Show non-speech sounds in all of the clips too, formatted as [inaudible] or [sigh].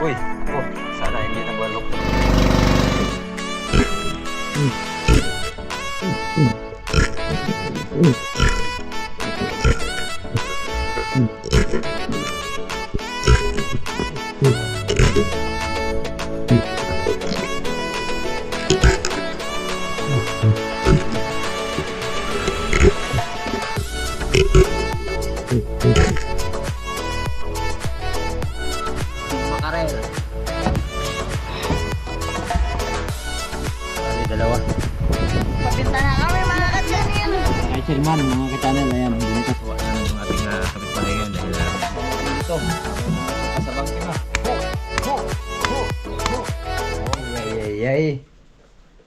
อุ้ยโอ้สาหร่ายนี้ระเบิลงอืมอืมอืมอืม Ay, ay,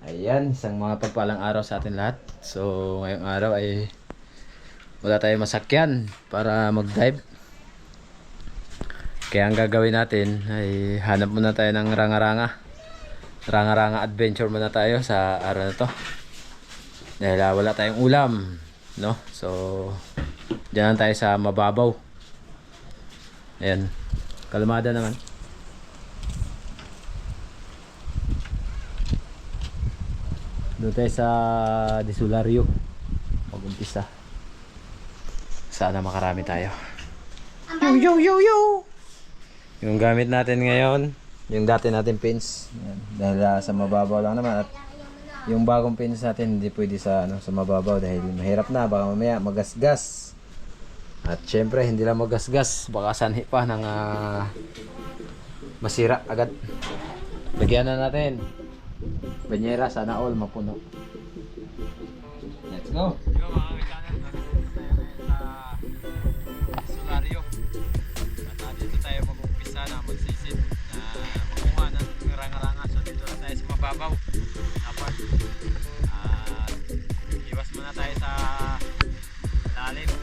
ay. Ayan, isang mga pagpalang araw sa atin lahat. So, ngayong araw ay wala tayong masakyan para mag-dive. Kaya ang gagawin natin ay hanap muna tayo ng ranga-ranga. Ranga-ranga adventure muna tayo sa araw na to. Dahil ah, wala tayong ulam, no? So, diyan tayo sa mababaw. Ayan. Kalmada naman. Doon tayo sa Disulario. Mag-umpisa. Sana makarami tayo. Yo, yo, yo, yo! Yung gamit natin ngayon, yung dati natin pins. Yan. Dahil ah, sa mababaw lang naman at yung bagong pins natin hindi pwede sa ano sa mababaw dahil mahirap na baka mamaya magasgas. At syempre hindi lang magasgas, baka sanhi pa ng ah, masira agad. Lagyan na natin. Banyera sana all mapuno. Let's go. Solaryo. At dito tayo mag-umpisa na magsisid na makuha ng ranga-ranga. So dito na tayo sa mababaw. Dapat at iwas muna tayo sa lalim.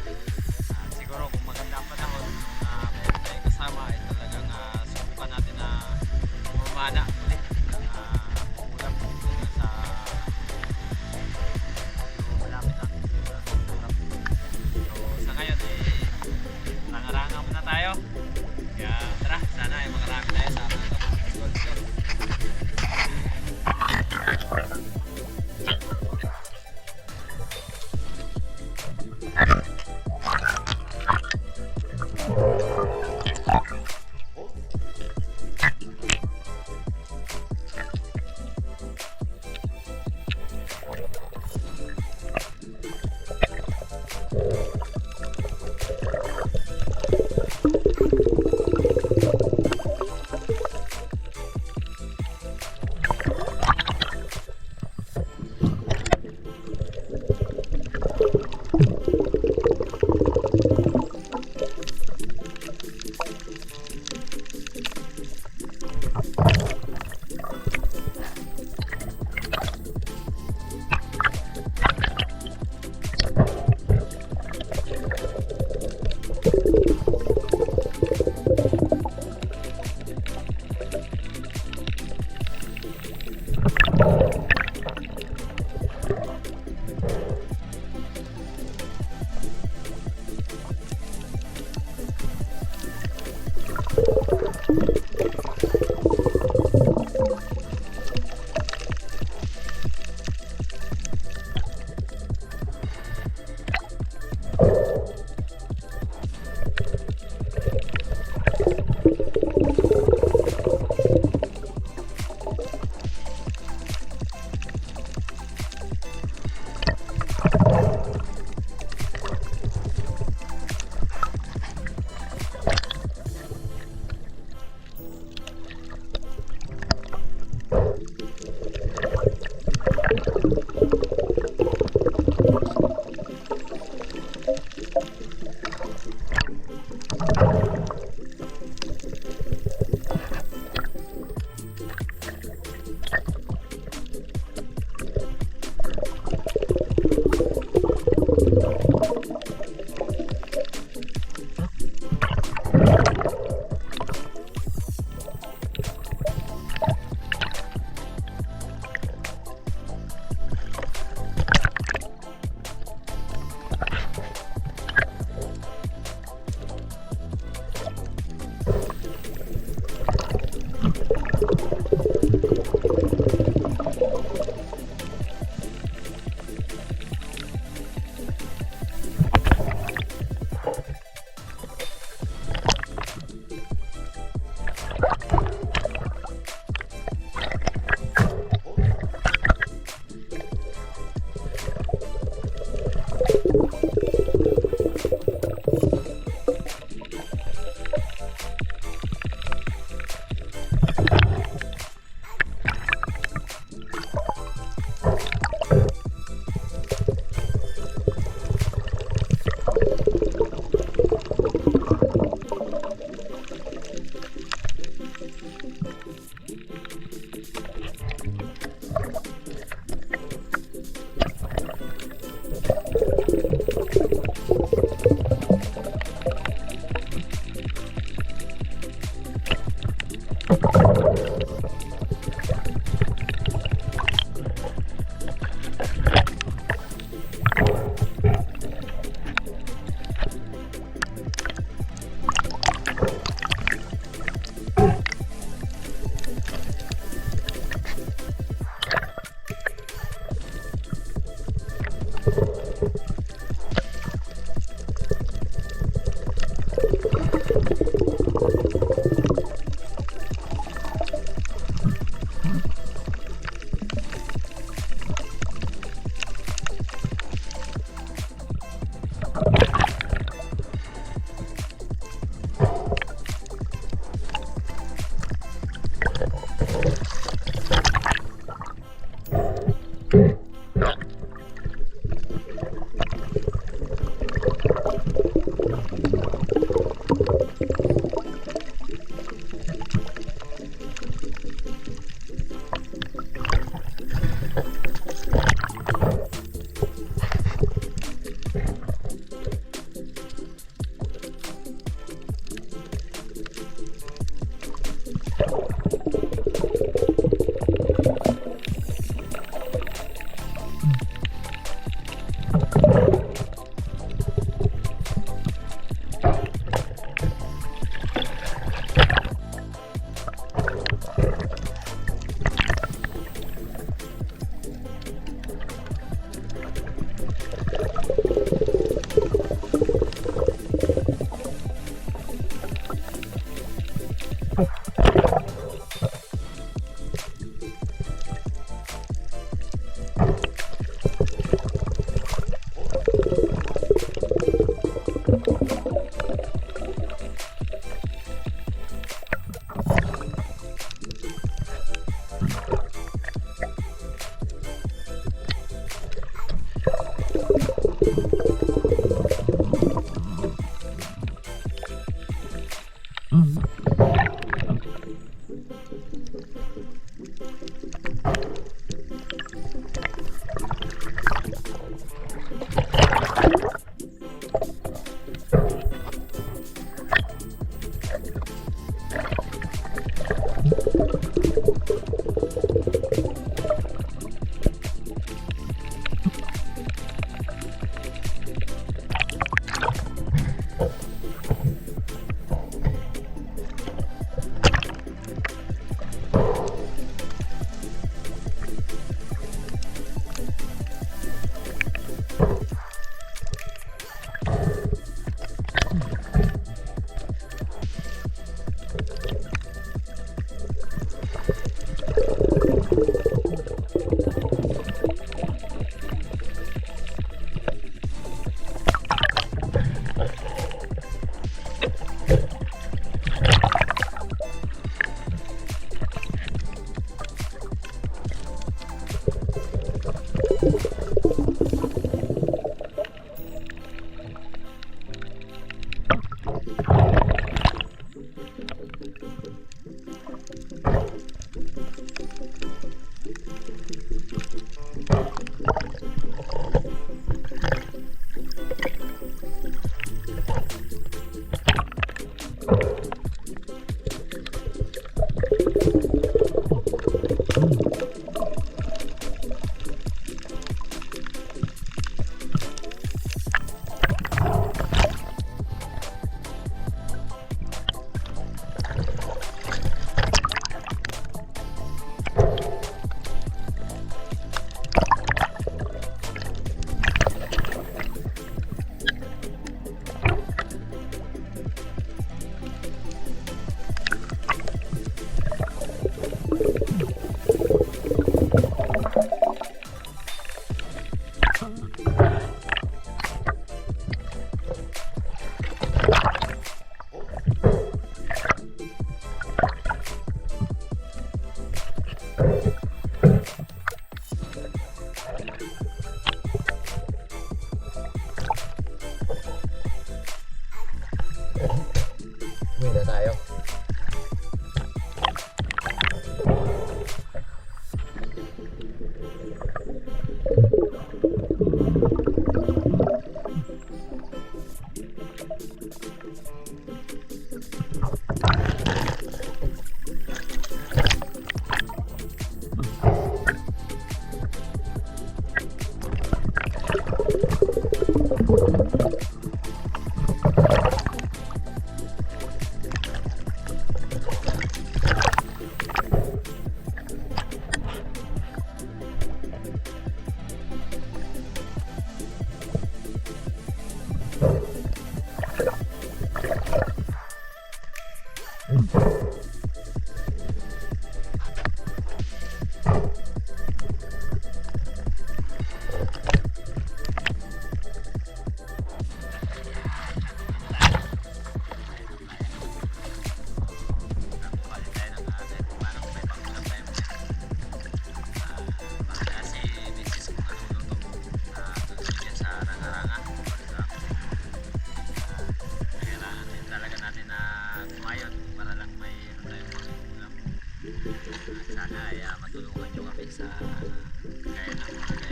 tutulungan nyo kami sa kaya namin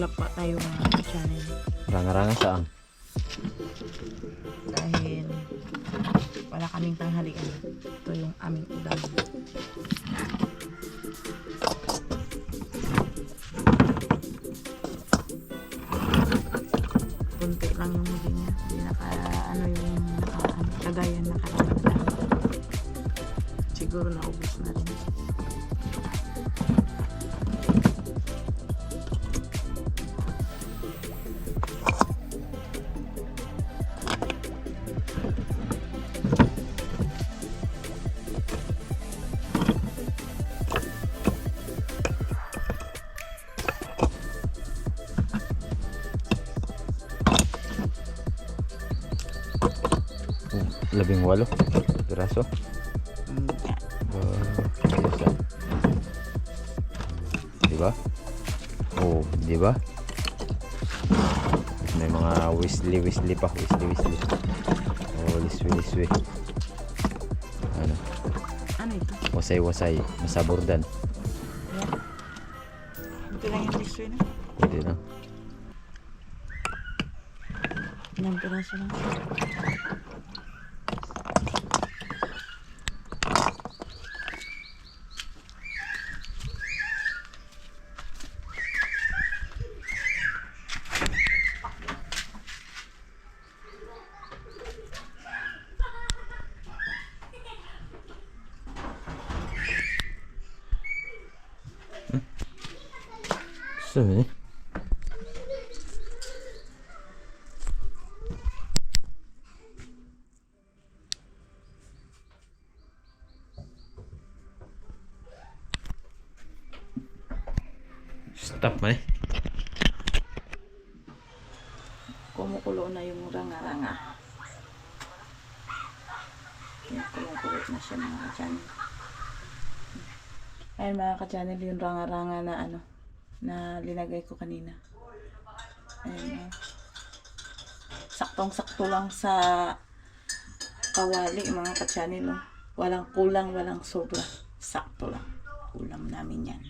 maglakpa tayo mga ka-channel. Ranga-ranga saan? Dahil wala kaming tanghalian. Ito yung aming ulam. naging walo. Piraso. Uh, di ba oh di ba may mga whistly whistly pa. Whistly whistly oh liswi liswi ano? Ano ito? Wasay wasay. Masabordan yeah. ito lang yung liswi na hindi na Ilang piraso lang. Ayan mga ka-channel, yung ranga-ranga na ano, na linagay ko kanina. Ayan. Uh, Saktong-sakto lang sa kawali mga ka-channel. Oh. Walang kulang, walang sobra. Sakto lang. Ulam namin yan.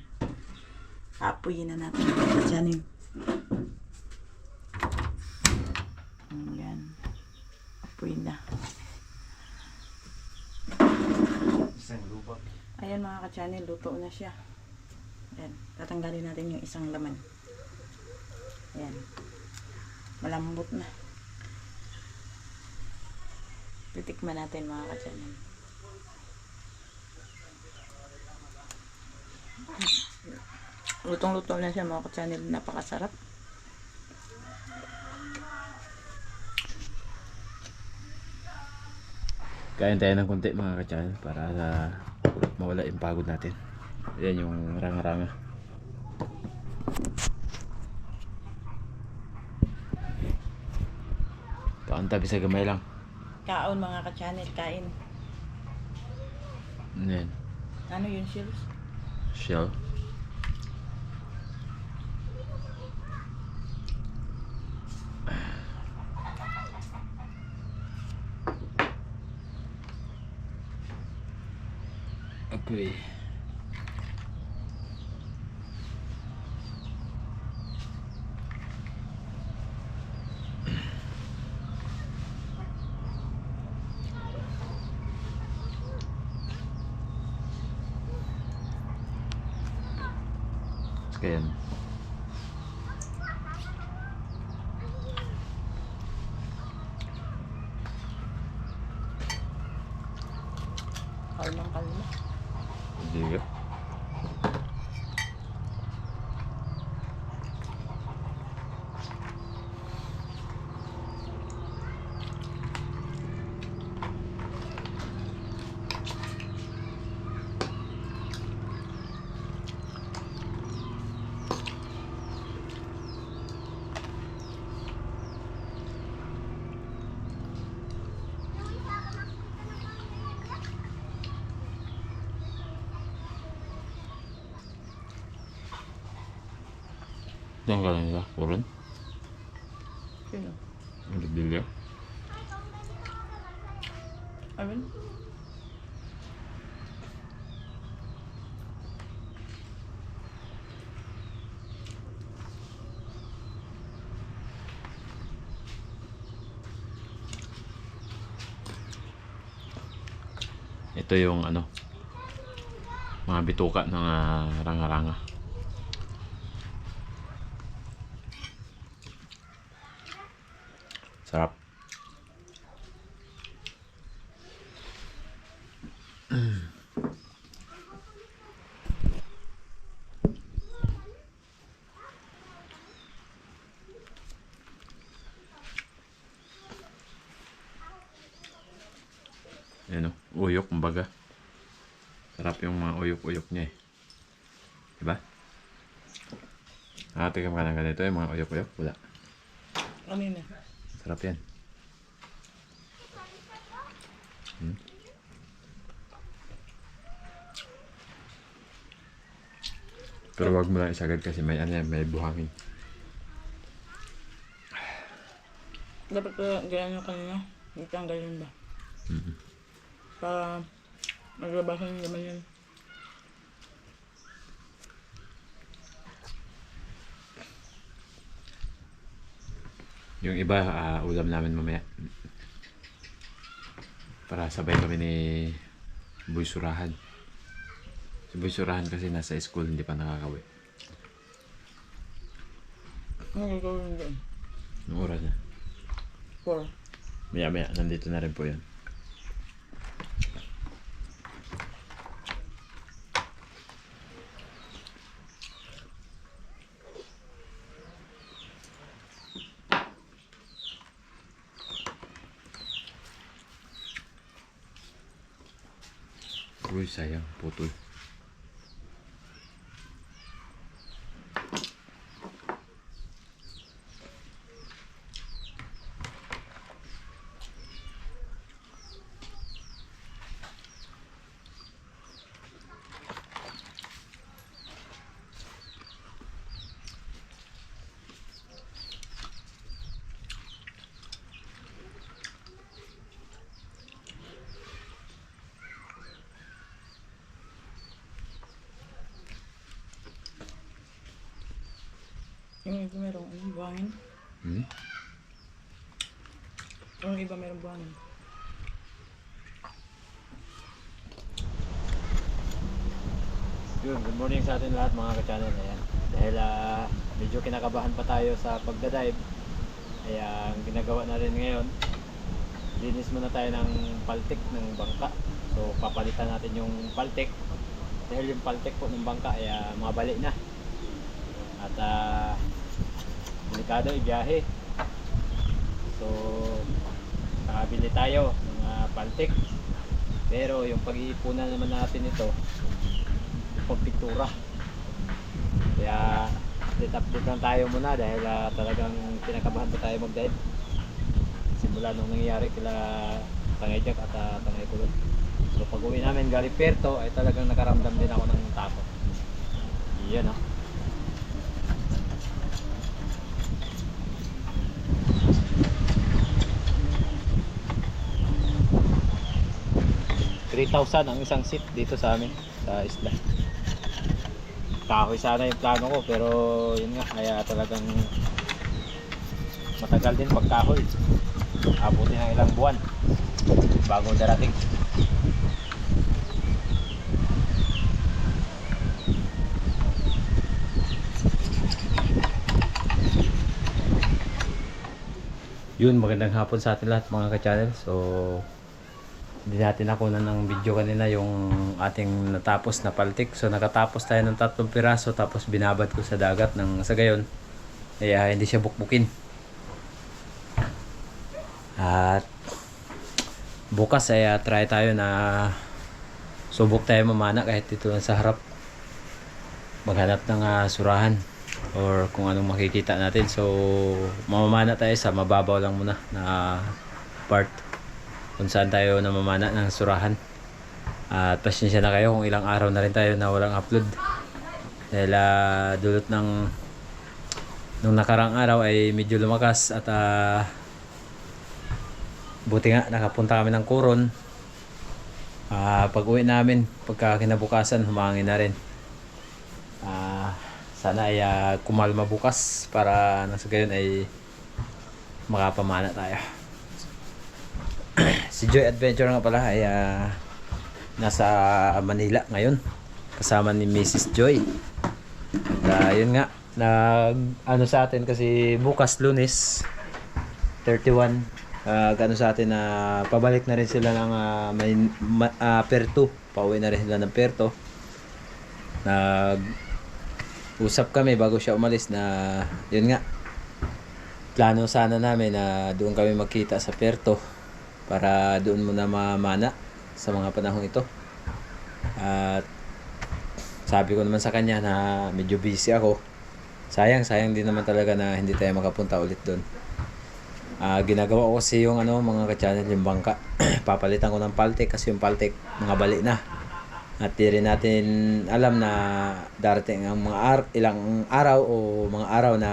Apuyin na natin mga ka-channel. Ayan. Apuyin na. Isang lubak. Ayan mga ka-channel, luto na siya. Ayan, tatanggalin natin yung isang laman. Ayan. Malambot na. Titikman natin mga ka-channel. Lutong-luto na siya mga ka-channel. Napakasarap. Kain tayo ng konti mga ka-channel para sa mawala yung pagod natin. Ayan yung ranga-ranga. Kaon tabi sa gamay lang. Kaon mga ka-channel, kain. Ayan. Ano yun, Shields? Shell. Okay. Kaya Kalmang kalma. Hindi ka. Diyan ka lang nila. Puron. Sino? Ang bilya. Ayun. Ito yung ano. Mga bituka ng ah, ranga-ranga. Sarap. Ayan o, uyok kumbaga. Sarap yung mga uyok-uyok niya eh. Diba? Nakatikam ka ng ganito yung mga uyok-uyok? Wala. Ano yun? eh? Sarap yan. Hmm. Pero wag mo lang isagad kasi may ano yan, may buhangin. Dapat ka ganyan yung kanina. Itanggalin ba? Mhm. Para maglabasan yung laman yan. Yung iba, ah, ulam namin mamaya. Para sabay kami ni Boy Surahan. Si Boy Surahan kasi nasa school, hindi pa nakakawi. Ano gagawin doon? Anong oras na? Four. Maya maya, nandito na rin po yan. 哎呀不对。Yung iba merong ano, buhangin. Hmm? Yung iba merong buhangin. Yun, good morning sa atin lahat mga ka-channel. Ayan. Dahil ah, medyo kinakabahan pa tayo sa pagdadive. Kaya ang ginagawa natin ngayon, linis muna tayo ng paltik ng bangka. So papalitan natin yung paltik. Dahil yung paltik po ng bangka ay ah, mga bali na. At ah, delikado ibiyahe. So nakabili tayo ng ah, paltik. Pero yung pag-iipunan naman natin ito, yung pagpintura. Kaya update update lang tayo muna dahil ah, talagang kinakabahan pa tayo mag-dive. Simula nung nangyayari kila Tangay Jack at uh, Tangay Kulot. So pag uwi namin galing Perto ay talagang nakaramdam din ako ng takot. Iyan ah. $3,000 ang isang seat dito sa amin sa isla. Kahoy sana yung plano ko pero yun nga kaya talagang matagal din pag kahoy abutin ng ilang buwan bago darating. Yun magandang hapon sa atin lahat mga ka-channel. So hindi natin nakunan ng video kanina yung ating natapos na paltik. So nakatapos tayo ng tatlong piraso tapos binabad ko sa dagat ng sa gayon. Kaya hindi siya bukbukin. At bukas ay ah, try tayo na subok tayo mamana kahit dito sa harap. Maghanap ng ah, surahan or kung anong makikita natin. So mamamana tayo sa mababaw lang muna na part kung saan tayo namamana ng surahan. At pasensya na kayo kung ilang araw na rin tayo na walang upload. Dahil ah, dulot ng nung nakarang araw ay medyo lumakas at ah, buti nga nakapunta kami ng Coron. Ah, pag uwi namin, pagka kinabukasan, humangin na rin. Ah, sana ay ah, kumalma bukas para nasa gayon ay makapamana tayo si Joy Adventure nga pala ay ah, nasa Manila ngayon. Kasama ni Mrs. Joy. At ah, yun nga nag ano sa atin kasi bukas lunes 31 uh, ano sa atin na pabalik na rin sila ng ah, may ma, ah, Perto. Pauwi na rin sila ng Perto. Nag usap kami bago siya umalis na yun nga plano sana namin na doon kami magkita sa Perto para doon muna mamana sa mga panahon ito. At sabi ko naman sa kanya na medyo busy ako. Sayang, sayang din naman talaga na hindi tayo makapunta ulit doon. Ah, ginagawa ko kasi yung ano, mga ka-channel, yung bangka. [clears throat] Papalitan ko ng paltek kasi yung paltek mga bali na. At di rin natin alam na darating ang mga ar- ilang araw o mga araw na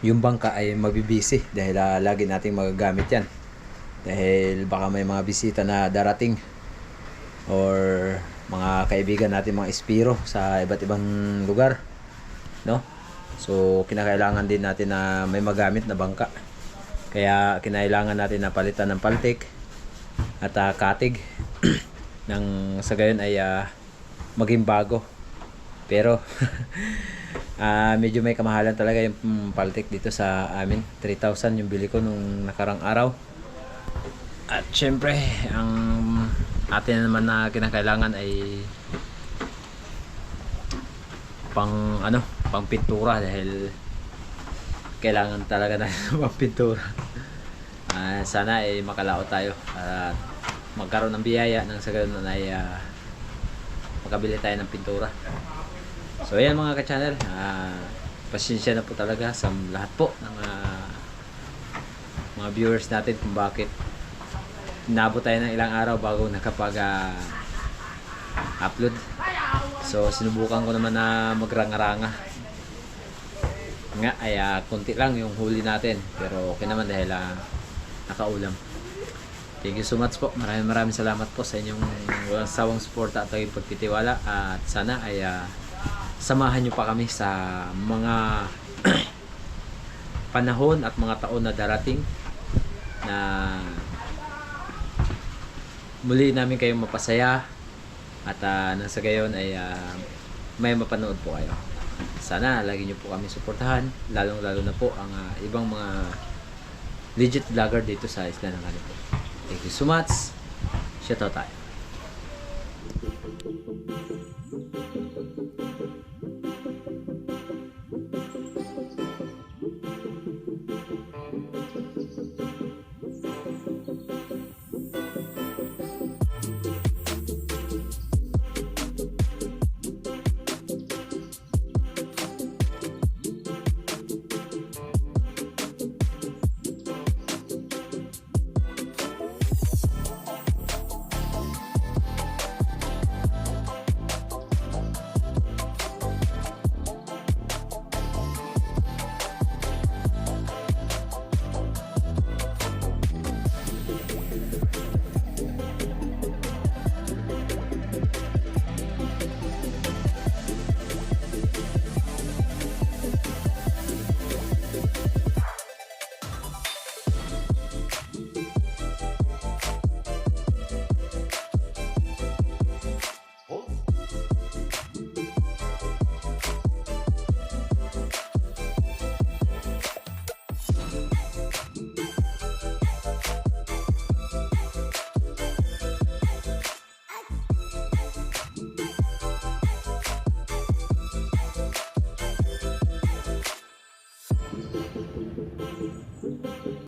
yung bangka ay mabibisi dahil ah, lagi nating magagamit yan dahil baka may mga bisita na darating. Or mga kaibigan natin mga espiro sa iba't ibang lugar no? So kinakailangan din natin na may magamit na bangka. Kaya kinailangan natin na palitan ng paltik at uh, katig. [clears throat] Nang sa gayon ay ah, maging bago. Pero [laughs] ah medyo may kamahalan talaga yung mm, paltik dito sa amin. 3,000 yung bili ko nung nakarang araw at syempre, ang atin naman na kinakailangan ay pang ano, pang pintura dahil kailangan talaga na [laughs] pang pintura. Ah, sana ay makalao tayo at magkaroon ng biyaya nang sa ganun ay ah, makabili tayo ng pintura. So ayan mga ka-channel, ah, pasensya na po talaga sa lahat po ng ah, mga viewers natin kung bakit inabot tayo ng ilang araw bago nakapag ah, upload. So sinubukan ko naman na magranga-ranga. Nga ay ah, konti lang yung huli natin pero okay naman dahil ah, nakaulam. Thank you so much po. Maraming maraming salamat po sa inyong walang sawang suporta at pagtitiwala at sana ay ah, samahan nyo pa kami sa mga [clears throat] panahon at mga taon na darating na muli namin kayong mapasaya at ah, nang sa gayon ay ah, may mapanood po kayo. Sana lagi niyo po kami suportahan, lalong-lalo na po ang ah, ibang mga legit vlogger dito sa Isla ng Kalipo. Thank you so much. Shoutout tayo.